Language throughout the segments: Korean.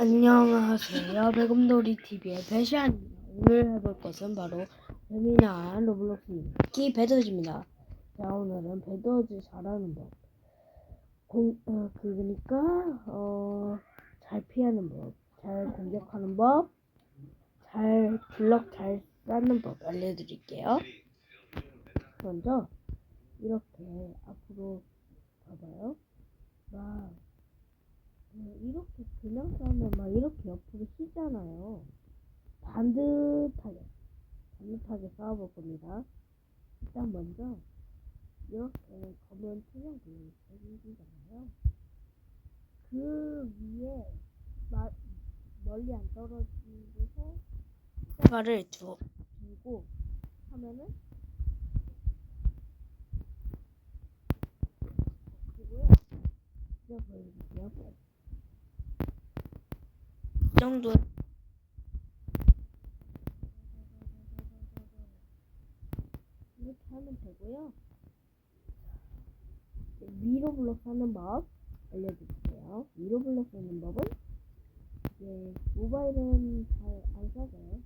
안녕하세요. 배금놀이 TV의 배시안입니다. 오늘 해볼 것은 바로 재미난 로블록스 기 배드워즈입니다. 자, 오늘은 배드워즈 잘하는 법. 공, 어, 그러니까, 어, 잘 피하는 법, 잘 공격하는 법, 잘 블럭 잘 쌓는 법 알려드릴게요. 먼저, 이렇게 앞으로 봐봐요. 막, 네, 이렇게 그냥 싸면 막 이렇게 옆으로 휘잖아요. 반듯하게, 반듯하게 쌓아볼 겁니다. 일단 먼저, 이렇게 검은 투명 블록이 생기잖아요. 그 위에, 마, 멀리 안 떨어지고서, 가를 두, 두고 하면은, 그리고요, 제가 보여드릴게요. 이 정도 이렇게 하면 되고요. 위로 블록 하는 법 알려드릴게요. 위로 블록 쓰는 법은 이제 모바일은 잘 안 써져요.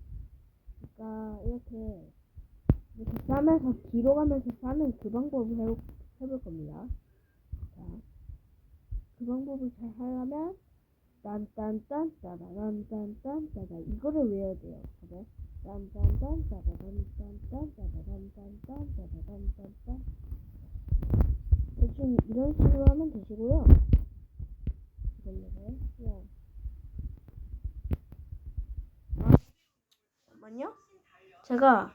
그러니까 이렇게 이렇게 싸면서 뒤로 가면서 싸는 그 방법을 해, 해볼 겁니다. 자, 그 방법을 잘 하려면 딴딴딴 따라란딴딴 따라 이거를 외워야 돼요. 그래? 딴딴딴 따라란딴딴 따라란딴딴 따라란딴딴 대충 이런 식으로 하면 되시고요. 이걸로 그냥 아, 잠깐만요. 제가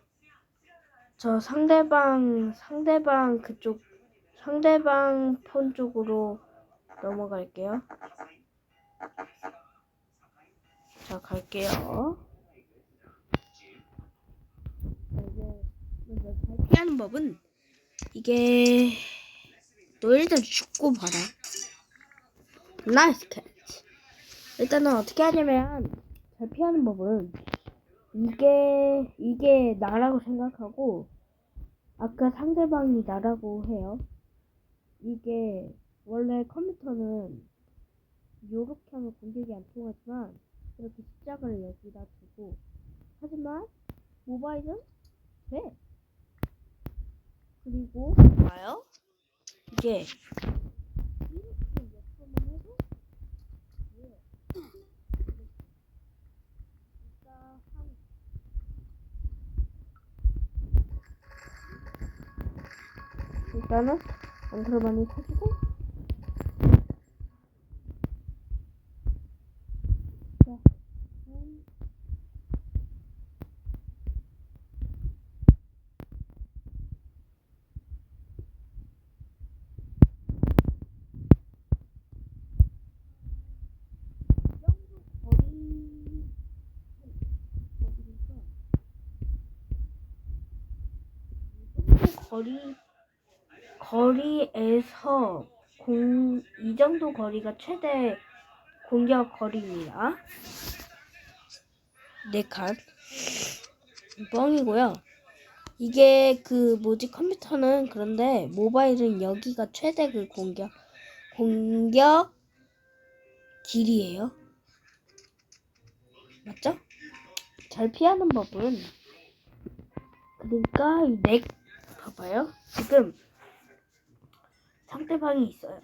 저 상대방 상대방 그쪽 상대방 폰 쪽으로 넘어갈게요. 자, 갈게요. 잘 피하는 법은 이게 너 일단 죽고 봐라. 나이스 캣. 일단은 어떻게 하냐면 잘 피하는 법은 이게 이게 나라고 생각하고 아까 상대방이 나라고 해요. 이게 원래 컴퓨터는 요렇게 하면 공격이 안 통하지만 이렇게 십자가를 여기다 두고 하지만 모바일은 돼. 그리고 봐요. 이게 한 일단은 안트로 많이 쳐주고 자, 음. 이 정도 거리 거리니까 이 정도 거리 거리에서 공, 이 정도 거리가 최대 공격 거리입니다. 네 칸. 뻥이고요. 이게 그 뭐지 컴퓨터는 그런데 모바일은 여기가 최대 그 공격 공격 길이에요. 맞죠? 잘 피하는 법은 그러니까 이넥 봐봐요. 지금 상대방이 있어요.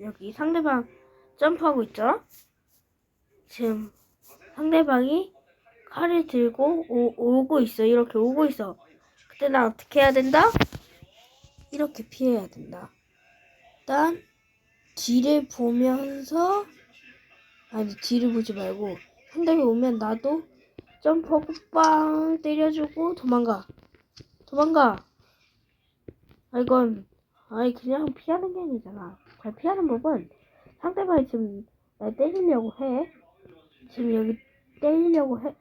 여기 상대방 점프하고 있죠? 지금 상대방이 칼을 들고 오, 오고 있어. 이렇게 오고 있어. 그때 나 어떻게 해야 된다? 이렇게 피해야 된다. 일단 뒤를 보면서 아니 뒤를 보지 말고 상대방이 오면 나도 점프하고 빵 때려주고 도망가. 도망가. 아 이건 아니 그냥 피하는 게 아니잖아. 잘 피하는 법은 상대방이 지금 날 때리려고 해. 지금 여기 때리려고 해.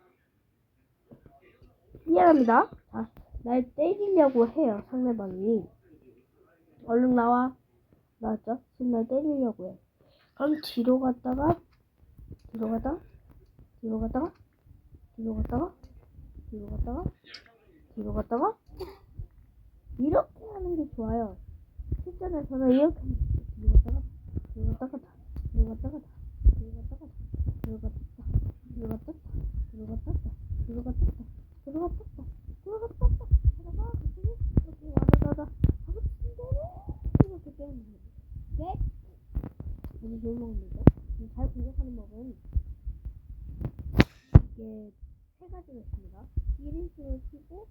미안합니다. 자, 날 때리려고 해요. 상대방이. 얼른 나와. 나왔죠? 지금 날 때리려고 해. 그럼 뒤로 갔다가 뒤로 갔다가 뒤로 갔다가 뒤로 갔다가 뒤로 갔다가 뒤로 갔다가 이렇게 하는 게 좋아요. 실전에서는 이렇게. 들어가 떴다. 들어가 떴다. 들어가 떴다. 들어가 떴다. 들어가 떴다. 하다가 갑자기 이렇게 와다다다 하고 친데 이렇게 깨는 거예요. 네? 아주 좋은 방법이죠. 이잘 공격하는 법은 이게 세 가지가 있습니다. 1인칭을 치고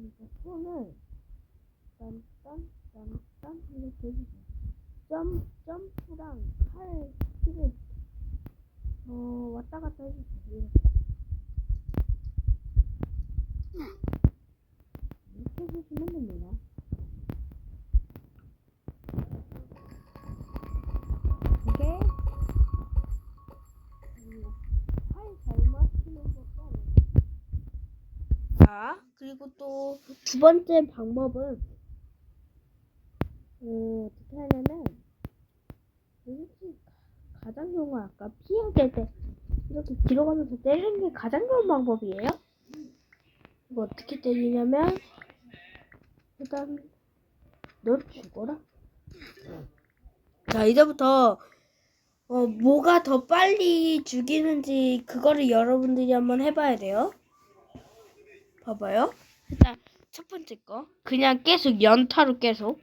그러니까 손을 딴딴딴딴 이렇게 해주세요. 점, 점프랑 팔 힐을 어, 왔다 갔다 해주세요. 이렇게. 이렇게 해주시면 됩니다. 이게 팔잘 맞추는 것도 아니고 자, 그리고 또 두 번째 방법은 어, 어떻게 하냐면 가장 좋은 건 아까 피하게 때 이렇게 뒤로 가면서 때리는 게 가장 좋은 방법이에요. 이거 어떻게 때리냐면 일단 너 죽어라. 자 이제부터 어, 뭐가 더 빨리 죽이는지 그거를 여러분들이 한번 해봐야 돼요. 봐봐요. 일단 첫 번째 거 그냥 계속 연타로 계속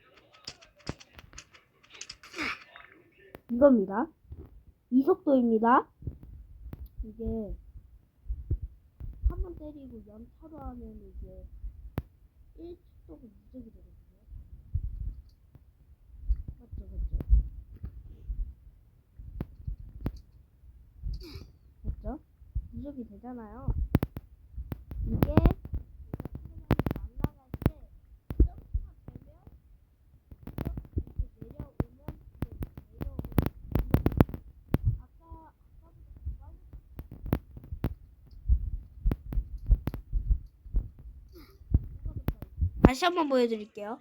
이겁니다. 이 속도입니다. 이게 한 번 때리고 연타로 하면 이게 1초가 누적이 되거든요. 맞죠, 맞죠? 맞죠? 누적이 되잖아요. 이게 날아갈 때 점프가 되면 이렇게 내려오면 이렇게 내려오면 아까 아까보다 더 빨리 다시 한번 보여드릴게요.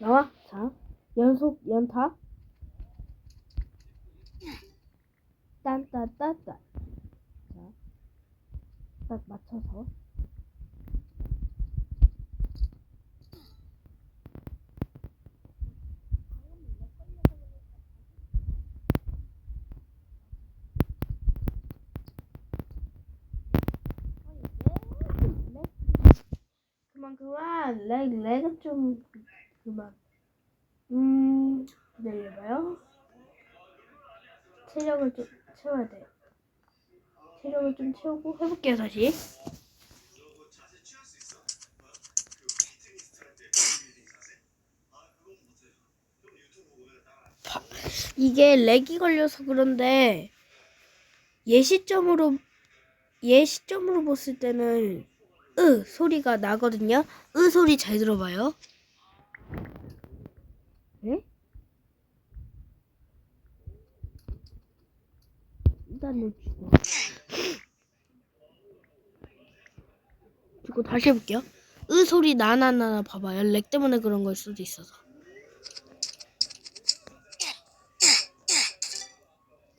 나와. 자, 연속 연타. 딴따따따. 자, 딱 맞춰서. 그만 그만 렉 렉은 좀 그만. 음 기다려봐요. 체력을 좀 채워야 돼요. 체력을 좀 채우고 해볼게요 다시. 바- 이게 렉이 걸려서 그런데 예시점으로 예시점으로 봤을 때는 으 소리가 나거든요. 으 소리 잘 들어봐요. 네? 일단 놓치고 그리고 다시 해볼게요. 으 소리 나나나나 봐봐요. 렉 때문에 그런 걸 수도 있어서.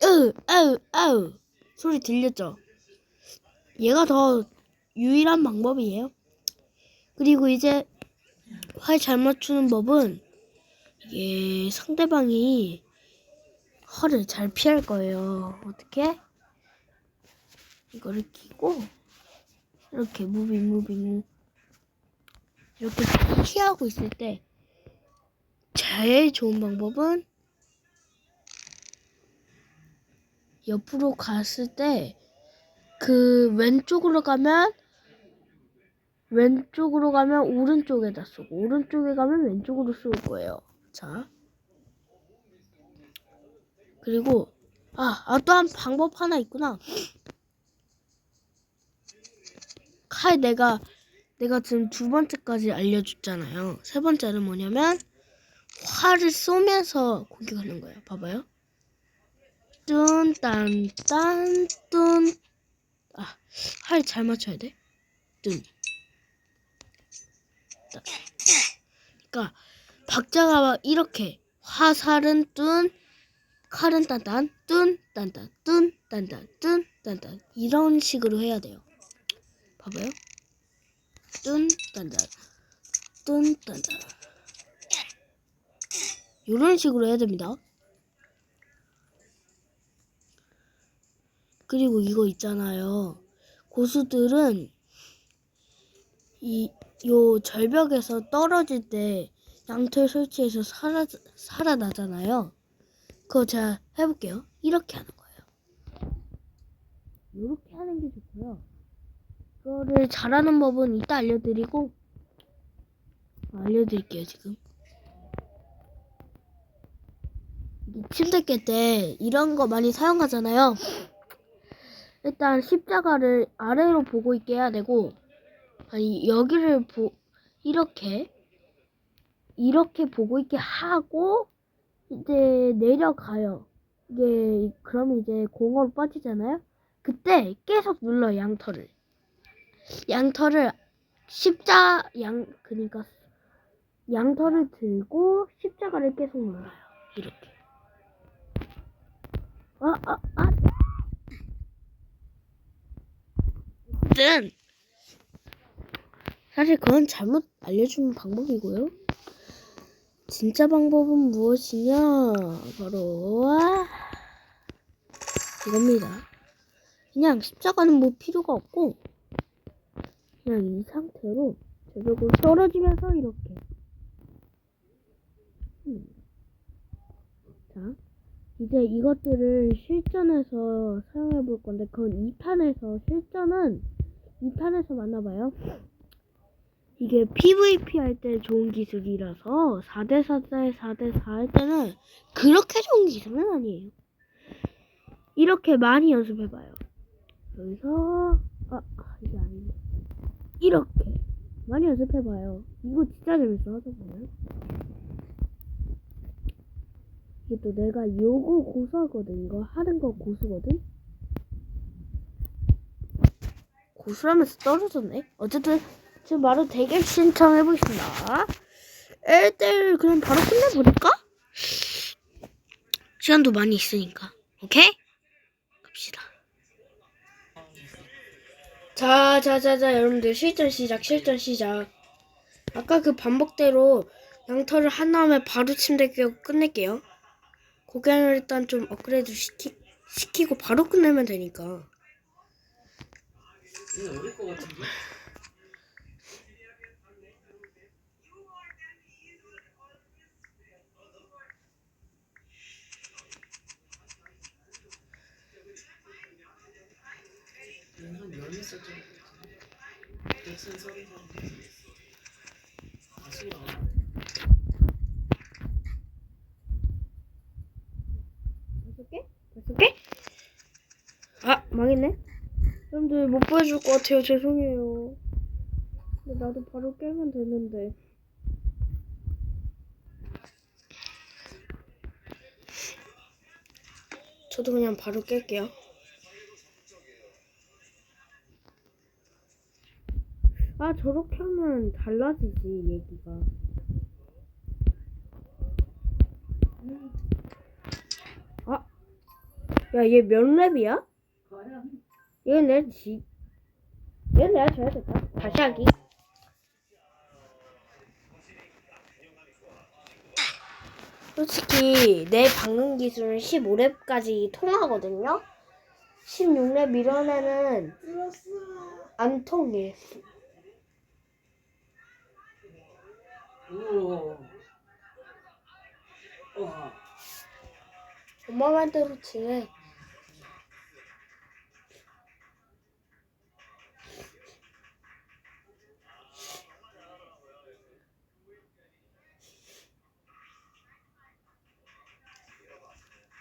으, 아우, 아우 소리 들렸죠? 얘가 더 유일한 방법이에요. 그리고 이제 활 잘 맞추는 법은 이게 상대방이 활을 잘 피할 거예요. 어떻게? 이거를 끼고 이렇게 무빙 무빙 이렇게 피하고 있을 때 제일 좋은 방법은 옆으로 갔을 때 그 왼쪽으로 가면 왼쪽으로 가면 오른쪽에다 쏘고 오른쪽에 가면 왼쪽으로 쏠 거예요. 자. 그리고 아, 아 또 한 방법 하나 있구나. 칼 내가 내가 지금 두 번째까지 알려줬잖아요. 세 번째는 뭐냐면 활을 쏘면서 공격하는 거예요. 봐봐요. 뚠딴딴 뚠 아, 활 잘 맞춰야 돼. 뚠. 따. 그러니까 박자가 막 이렇게 화살은 뚠, 칼은 딴딴, 뚠, 딴딴, 뚠, 딴딴, 뚠, 딴딴 이런 식으로 해야 돼요. 봐봐요. 뚠, 딴딴, 뚠, 딴딴. 이런 식으로 해야 됩니다. 그리고 이거 있잖아요. 고수들은 이 요 절벽에서 떨어질 때 양털 설치해서 살아 살아나잖아요. 그거 제가 해볼게요. 이렇게 하는 거예요. 이렇게 하는 게 좋고요. 그거를 잘하는 법은 이따 알려드리고 알려드릴게요 지금. 이 침대 깰 때 이런 거 많이 사용하잖아요. 일단 십자가를 아래로 보고 있게 해야 되고 아니 여기를 보 이렇게 이렇게 보고 있게 하고 이제 내려가요. 이게 그럼 이제 공으로 빠지잖아요. 그때 계속 눌러 요 양털을. 양털을 십자 양 그러니까 양털을 들고 십자가를 계속 눌러요. 이렇게. 아, 아, 아. 어쨌든 사실 그건 잘못 알려준 방법이고요. 진짜 방법은 무엇이냐? 바로 아, 이겁니다. 그냥 십자가는 뭐 필요가 없고 그냥 이 상태로 저쪽으로 떨어지면서 이렇게. 음. 자, 이제 이것들을 실전에서 사용해 볼 건데 그건 2탄에서 실전은 2탄에서 만나봐요. 이게 PVP 할 때 좋은 기술이라서 4대 4대 4대 4 할 때는 그렇게 좋은 기술은 아니에요. 이렇게 많이 연습해봐요. 여기서 아 이게 아닌데 이렇게 많이 연습해봐요. 이거 진짜 재밌어 하다 보면. 이게 또 내가 요거 고수하거든. 이거 하는 거 고수거든. 고수라면서 떨어졌네. 어쨌든 지금 바로 대결 신청해 보겠습니다. 1대1 그럼 바로 끝내버릴까? 시간도 많이 있으니까. 오케이? 갑시다. 자, 자, 자, 자, 여러분들 실전 시작, 실전 시작. 아까 그 반복대로 양털을 한 다음에 바로 침대 깨고 끝낼게요. 고개를 일단 좀 업그레이드 시키, 시키고 바로 끝내면 되니까. 이거 어릴 것 같은데? 개? 아, 망했네. 여러분들 못 보여줄 것 같아요. 죄송해요. 근데 나도 바로 깨면 되는데. 저도 그냥 바로 깰게요. 아, 저렇게 하면 달라지지, 얘기가. 아, 야, 얘 몇 랩이야? 이건 내가 지, 이건 내가 줘야겠다. 다시 하기. 솔직히 내 방금 기술은 15랩까지 통하거든요. 16랩 밀어내는 안 통해. 엄마 말대로 치네.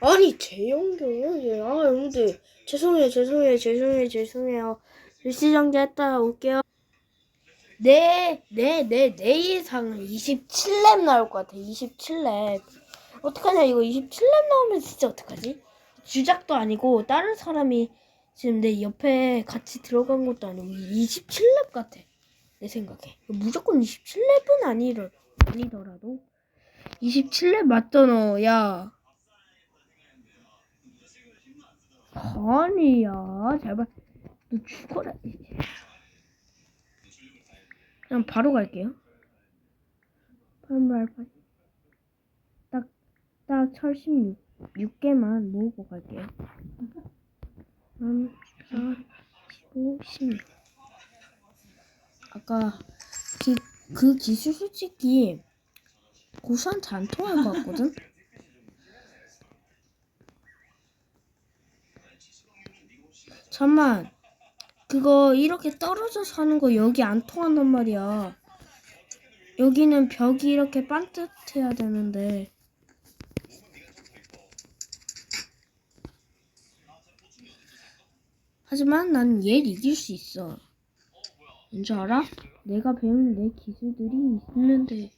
아니 재영경이요? 얘. 아 여러분들 죄송해요 죄송해요 죄송해요 죄송해요 일시정지 했다 올게요 내, 내, 내, 내 예상은 27렙 나올 것 같아 27렙. 어떡하냐 이거 27렙 나오면 진짜 어떡하지? 주작도 아니고 다른 사람이 지금 내 옆에 같이 들어간 것도 아니고 27렙 같아 내 생각에. 무조건 27렙은 아니라, 아니더라도. 27렙 맞잖아 야. 아니야 제발. 너 죽어라 그냥 바로 갈게요 팔팔팔 딱딱 철16 6개만 모으고 갈게요 음, 심. 아까 기, 그 기술 솔직히 고수한테 안 통할 것 같거든? 잠만 그거 이렇게 떨어져서 하는 거 여기 안 통한단 말이야. 여기는 벽이 이렇게 반듯해야 되는데. 하지만 난 얘를 이길 수 있어. 왠지 알아? 내가 배운 내 기술들이 있는데.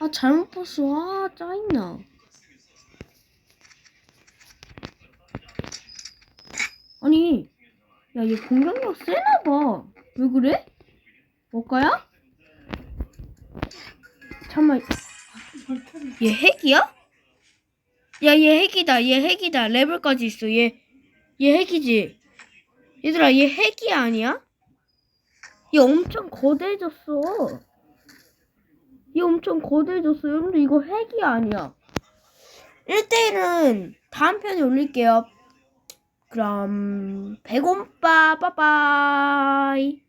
아, 잘못 봤어. 아, 짜증나. 아니, 야, 얘 공격력 세나봐. 왜 그래? 뭘까야? 잠깐만. 얘 핵이야? 야, 얘 핵이다. 얘 핵이다. 레벨까지 있어. 얘, 얘 핵이지? 얘들아, 얘 핵이 아니야? 얘 엄청 거대해졌어. 얘 엄청 거대해졌어. 여러분들, 이거 핵이 아니야. 1대1은 다음 편에 올릴게요. 그럼, 배곰빠, 빠빠이.